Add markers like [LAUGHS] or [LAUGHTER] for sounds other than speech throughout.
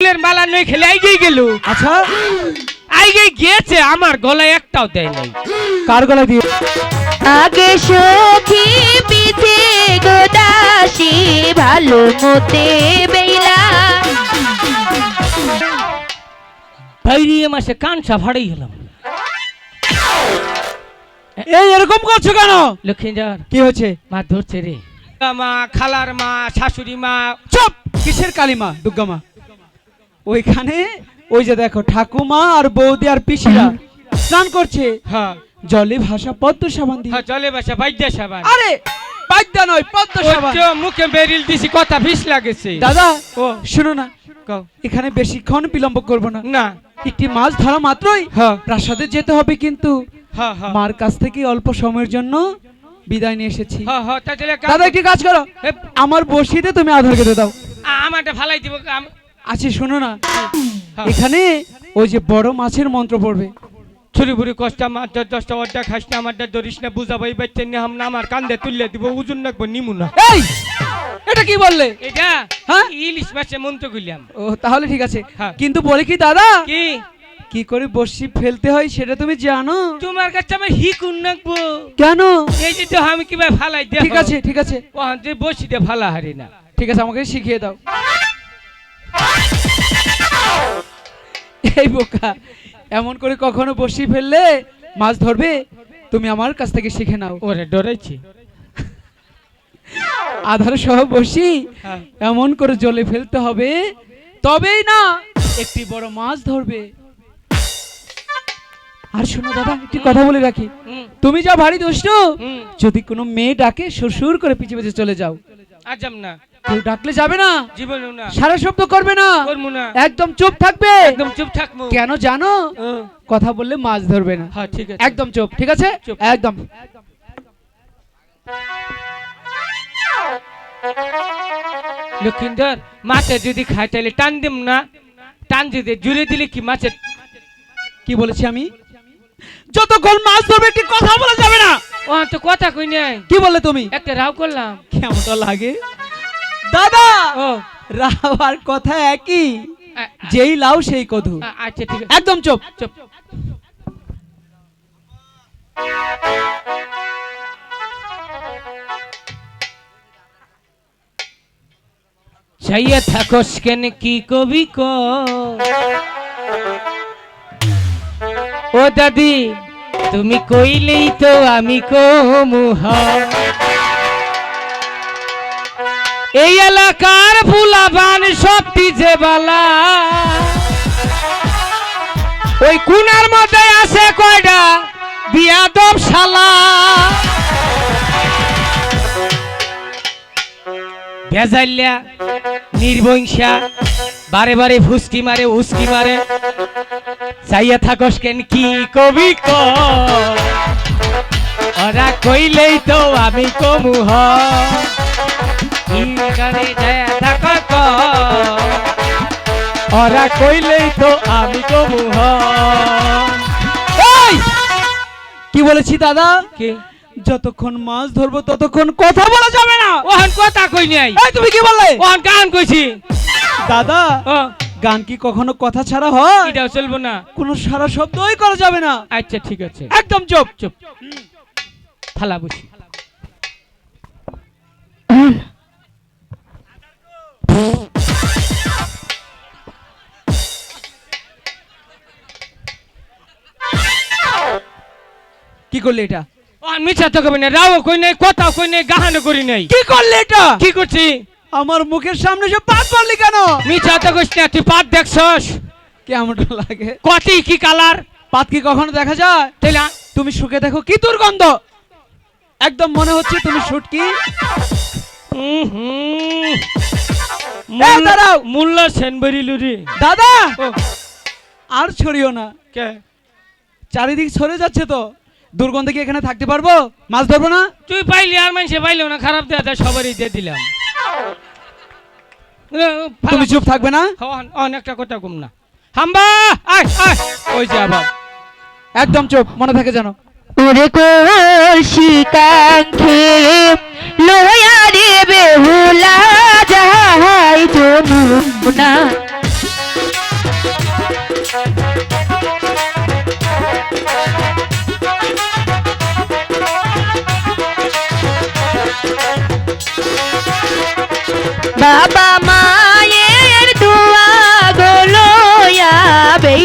ফুলের মালা নই খেলে আইগেই গেল। আচ্ছা। আইগে গিয়েছে আমার গলায় একটাও দেয় নাই। কার গলা দিয়ে? আগে সখী পিছে গোদাসী ভালো মতে বেলা বাইরে মাসে কানসা ভাড়াই হলাম। এই এরকম করছ কেন? লক্ষ্মীধর কি হচ্ছে মা ধরছে রে। মা খালার মা শাশুড়ি মা। চুপ! কিসের কালিমা দুর্গা মা? ওইখানে ওই যে দেখো ঠাকুমা আর বৌদি আর পিসিরা স্নান করছে। হ্যাঁ। জলে ভাষা পদ্ম সাবান দিয়ে। হ্যাঁ চলে বাসা বাইদ্যা সাবান। আরে বাদ্যা নয় পদ্ম সাবান। মুখে বেরিল দিছি কথা বিষ লাগেছে। দাদা ও। শুনো না। কও। এখানে বেশিক্ষণ বিলম্ব করব না। না। একটি মাছ ধরা মাত্রই হ্যাঁ। প্রাসাদে যেতে হবে কিন্তু। হ্যাঁ হ্যাঁ। মার কাছ থেকে অল্প সময়ের জন্য বিদায় নিয়ে এসেছি। হ্যাঁ হ্যাঁ দাদা একটি কাজ করো। আমার বসিতে তুমি আধার কেটে দাও। আমারটা ফালাই দিব আচ্ছা শোনো না। এখানে ওই যে বড় মাছের মন্ত্র পড়বে। ছুরি বুড়ি কষ্ট মাছ দশটা অর্ডা খাস না আমারটা ধরিস না বুঝাবো এই বাচ্চা নিয়ে হাম না আমার কান্দে তুললে দিব ওজন রাখব নিমু না। এই এটা কি বললে? এটা হ্যাঁ? ইলিশ মাছের মন্ত্র গুলিয়াম ও তাহলে ঠিক আছে। হ্যাঁ। কিন্তু বলে কি দাদা? কি? কি করে বসি ফেলতে হয় সেটা তুমি জানো? তোমার কাছে আমি হি রাখব। কেন? এই যে তো আমি কীভাবে ফালাই দেব? ঠিক আছে ঠিক আছে। বসি ফালা হারি না। ঠিক আছে আমাকে শিখিয়ে দাও। এই বোকা এমন করে কখনো বসি ফেললে মাছ ধরবে? তুমি আমার কাছ থেকে শিখে নাও। ওরে ডরাইছি আধার সহ বসি হ্যাঁ। এমন করে জলে ফেলতে হবে তবেই না একটি বড় মাছ ধরবে। আর শোনো দাদা একটি কথা বলে রাখি। তুমি যা ভারী দুষ্ট যদি কোনো মেয়ে ডাকে শ্বশুর করে পিছে পিছে চলে যাও। আজাম না। কেউ ডাকলে যাবে না। জীবনেও না। সারা শব্দ করবে না। করব না। একদম চুপ থাকবে। একদম চুপ থাকব। কেন জানো? কথা বললে মাছ ধরবে না। হ্যাঁ ঠিক আছে। একদম চুপ ঠিক আছে? একদম। লক্ষিন্দর মাছে যদি খায় তাহলে টান দিম না। টান যদি জুড়ে দিলে কি মাছের কি বলেছি আমি? যতক্ষণ মাছ ধরবে একটি কথা বলা যাবে না। ও তো কথা কই নাই। কি বললে তুমি? একটা রাও করলাম। কেমনটা লাগে? দাদা! ও। রাও আর কথা একই। যেই লাও সেই কধু আচ্ছা ঠিক আছে। একদম চুপ। চুপ। চাইয়া থাকস কেন কি কবি ক? ও দাদি তুমি কইলেই তো আমি কমুহ এই এলাকার ফুলাবান সবটি যে বালা। ওই কুনার মধ্যে আছে কয়টা বিয়াদব শালা। ভেজাইল্যা, নির্বংশা, বারে বারে ফুসকি মারে, উস্কি মারে। চাইয়া থাকস কেন কি কবি ক? ওরা কইলেই তো আমি কমু হ। ওরা কইলেই তো আমি কি বলেছি দাদা? কি? যতক্ষণ মাছ ধরবো ততক্ষণ কথা বলা যাবে না। ওহান কথা কই নাই এই তুমি কি বললে? ওহান গান কইছি। দাদা গান কি কখনো কথা ছাড়া হয়? চলবো না। কোনো সারা শব্দই করা যাবে না। আচ্ছা ঠিক আছে। একদম চুপ। চুপ। থালা বসি। কি করলে এটা? তো কবি না রাও কই নাই কথাও কই নাই গাহানো করি নাই। কি করলে এটা? কি করছি? আমার মুখের সামনে পাত পারলি কেন? মিছা তো কইস না তুই পাত দেখছস। কেমনটা লাগে? কতি কি কালার? পাত কি কখনো দেখা যায়? তাইলা তুমি শুকে দেখো কি দুর্গন্ধ। একদম মনে হচ্ছে তুমি শুটকি। দাঁড়াও। মুল্লা সেনবাড়ি লুরি। দাদা! আর ছড়িও না। কে? চারিদিক সরে যাচ্ছে তো। দুর্গন্ধে কি এখানে থাকতে পারব? মাছ ধরবো না? তুই পাইলি আর মানুষে পাইলো না খারাপ দেয়া সবারই দিয়ে দিলাম। তুমি চুপ থাকবে না? অনেকটা কথা কম না। হাম্বা আয় আয়। ওই যে আবার। একদম চুপ মনে থাকে জানো ওরে কলসি কাঙ্ক্ষে লোয়া রে বেহুলা যাই যমুনা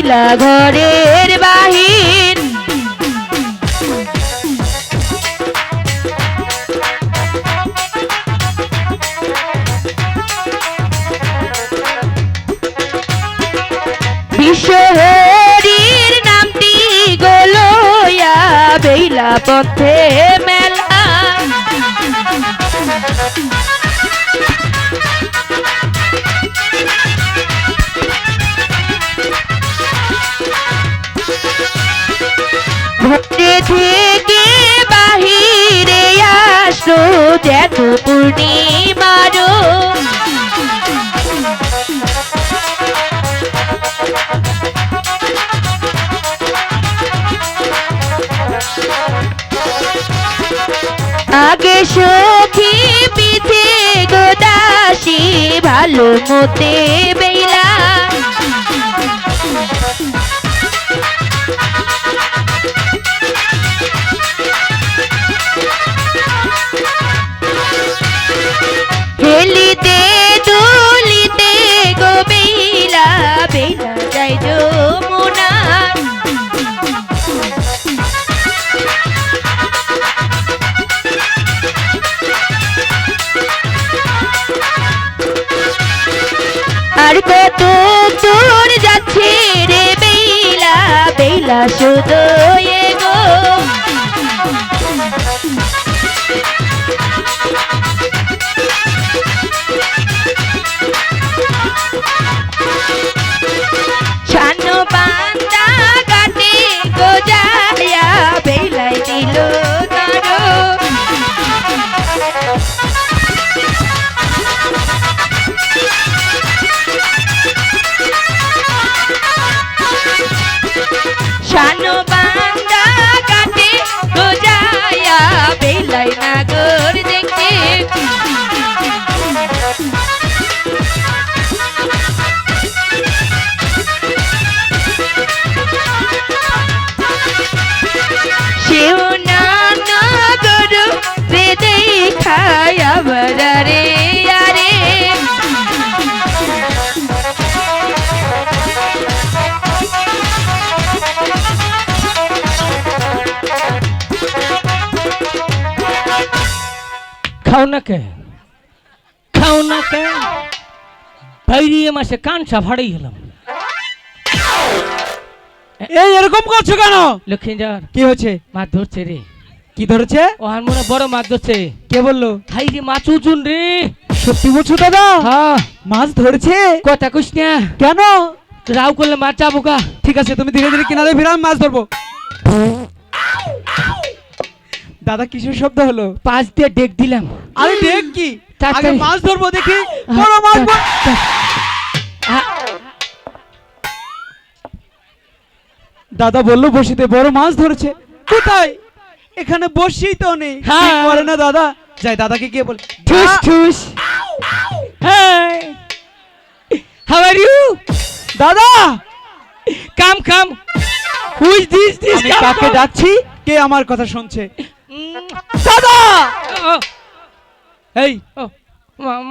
বেলা ঘরের বাহির। বিশ্বহরির নামটি গোলয়া বেলা পথে ঘরে থেকে বাহিরে আসলো যেন পূর্ণিমারো আগে সখী পিঠে গোদাসী ভালো মতে বেলা বেলা খাও না কে? খাও না কে? বাইরিয়ে মাসে কান সাফাড়াই হলাম এই এরকম করছ কেন? লক্ষ্মীজার কি হয়েছে? মাছ ধরছে রে। কি ধরেছে? ও আর মনে হয় বড় মাছ ধরছে। কে বলল? হাই রে মাছ উচুন রে। সত্যি বলছো দাদা? হ্যাঁ। মাছ ধরেছে? কথা কইস না। কেন? রাও করলে মাছ যাব গা। ঠিক আছে তুমি ধীরে ধীরে কিনারে ফিরে আমি মাছ ধরবো। দাদা কিসের শব্দ হলো? পাঁচ দিয়ে ডেক দিলাম। আরে দেখ কি আগে মাছ ধরবো দেখি। বড় মাছ দাদা বলল বসিতে বড় মাছ ধরেছে। কোথায়? এখানে বসি তো নেই। হ্যাঁ। করে না দাদা? যাই দাদাকে গিয়ে বল। ঠুস ঠুস। হাউ আর ইউ দাদা! Come come who is this this আমি কাকে যাচ্ছি কে আমার কথা শুনছে? দাদা! এই ও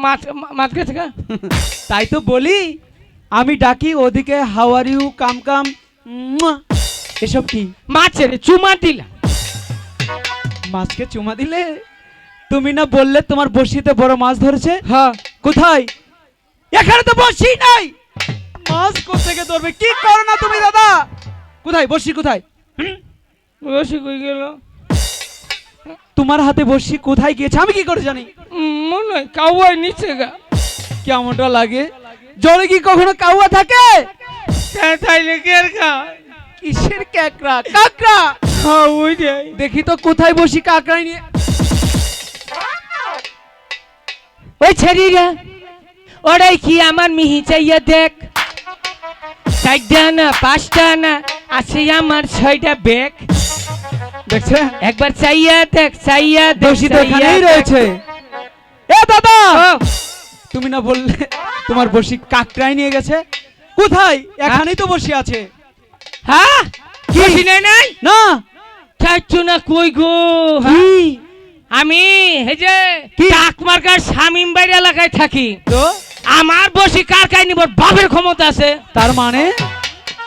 মাছ মা- মাছ গেছে গা? তাই তো বলি আমি ডাকি ওদিকে হাউ আর ইউ কাম কাম এসব কি? মাছের চুমা দিলাম মাছকে চুমা দিলে? তুমি না বললে তোমার বসিতে বড় মাছ ধরেছে? হ্যাঁ। কোথায়? এখানে তো বসি নাই! মাছ কোথেকে ধরবে? কি করো না তুমি দাদা? কোথায়? বসি কোথায়? রসি কই গেল? তোমার হাতে বসি কোথায় গিয়েছে? আমি কি করে জানি? মনে হয় কাউয়াই নিচে গা। কেমনটা লাগে? জলে কি কখনো কাউয়া থাকে? তাইলে কে কিসের ক্যাকড়া? কাকড়া? হ্যাঁ ওই দেখি তো কোথায় বসি কাকড়াই নিয়ে ওই ছেড়িরা ওরাই কি আমার মিহি চাইয়া দেখ? চারটা না পাঁচটা না আছে আমার ছয়টা ব্যাগ। দেখছে? একবার চাইয়া দেখ চাইয়া বসি তো এখানেই রয়েছে। এ দাদা তুমি না বললে তোমার বসি কাকড়াই নিয়ে গেছে? কোথায়? এখানেই তো বসি আছে। হ্যাঁ? কি? বসি নাই নাই? না। চাচ্ছ না কই গো? আমি এই যে কি? টাকমার্কার শামিম বাড়ি এলাকায় থাকি। তো? আমার বসি কার কাই নিব বাপের ক্ষমতা আছে। তার মানে?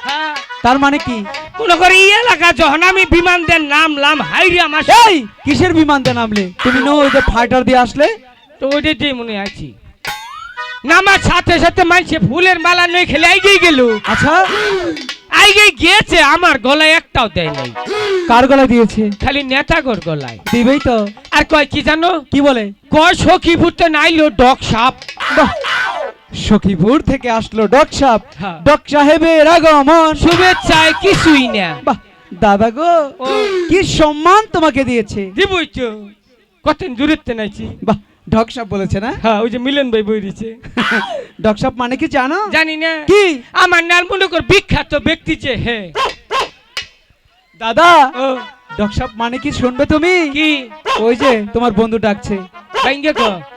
হ্যাঁ। তার মানে কি? কোন করে এই এলাকা যখন আমি বিমান দেন নামলাম হাইরে আমার এই কিসের বিমান দিয়ে নামলে তুমি নো ওই যে ফাইটার দিয়ে আসলে? তো ওইটাই দিয়ে মনে আছি। নামার সাথে সাথে মানছে ফুলের মালা নই খেলে আইগেই গেল। আচ্ছা। আইগেই গিয়েছে আমার গলায় একটাও দেয় নাই। কার গলায় দিয়েছে? খালি নেতাগর গলায়। দিবেই তো। আর কয় কি জানো? কি বলে? কয় সখী ভূতে নাইলো ডক সাপ। সখীপুর থেকে আসলো ডক সাহেব। হ্যাঁ। ডক সাহেবের আগমন। শুভেচ্ছায় কিছুই না বাহ দাদা গো কি সম্মান তোমাকে দিয়েছে। দিবই তো কতদিন দূরত্বে নাইছি। বাহ ডক সাহেব বলেছে না? হ্যাঁ ওই যে মিলন ভাই বই দিছে [LAUGHS] ডক সাহেব মানে কি জানো? জানি না। কি? আমার নাল মনে কর বিখ্যাত ব্যক্তি যে হে। দাদা ডক সাহেব মানে কি শুনবে তুমি? কি? ওই যে তোমার বন্ধু ডাকছে।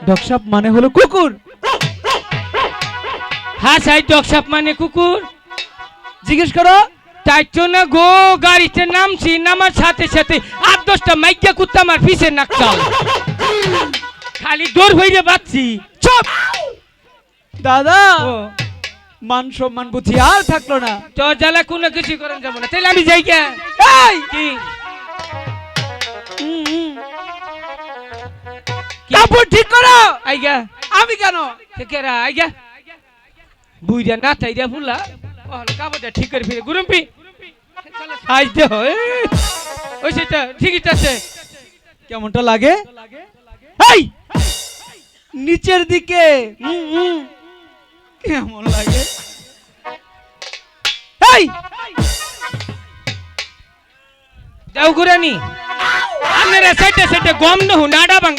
ডক সাহেব মানে হলো কুকুর। হ্যাঁ সাই ডক সাপ মানে কুকুর। জিজ্ঞেস করো। তাই না গো গাড়িতে নামছি নামার সাথে সাথে আট দশটা মাইকা কুত্তা আমার পিছে নাক খালি দৌড় হইরে বাচ্ছি। চুপ! দাদা মান সম্মান বুঝি আর থাকল না। তো জ্বালা কোনো কিছু করেন যাব না। তাইলে আমি যাই কে এই! কি? কাপড় ঠিক করো! আইগা আমি কেন? কেরা আইগা বুইরা না ফুলা। ওহন কাপড়টা ঠিক করে ফিরে গুরুম্পি সাইজ ওই সেটা ঠিকই আছে। কেমনটা লাগে? এই নিচের দিকে। কেমন লাগে? এই যাও গুরানি আপনারা সাইডে সাইডে গম নহু নাডা ভাঙ্গে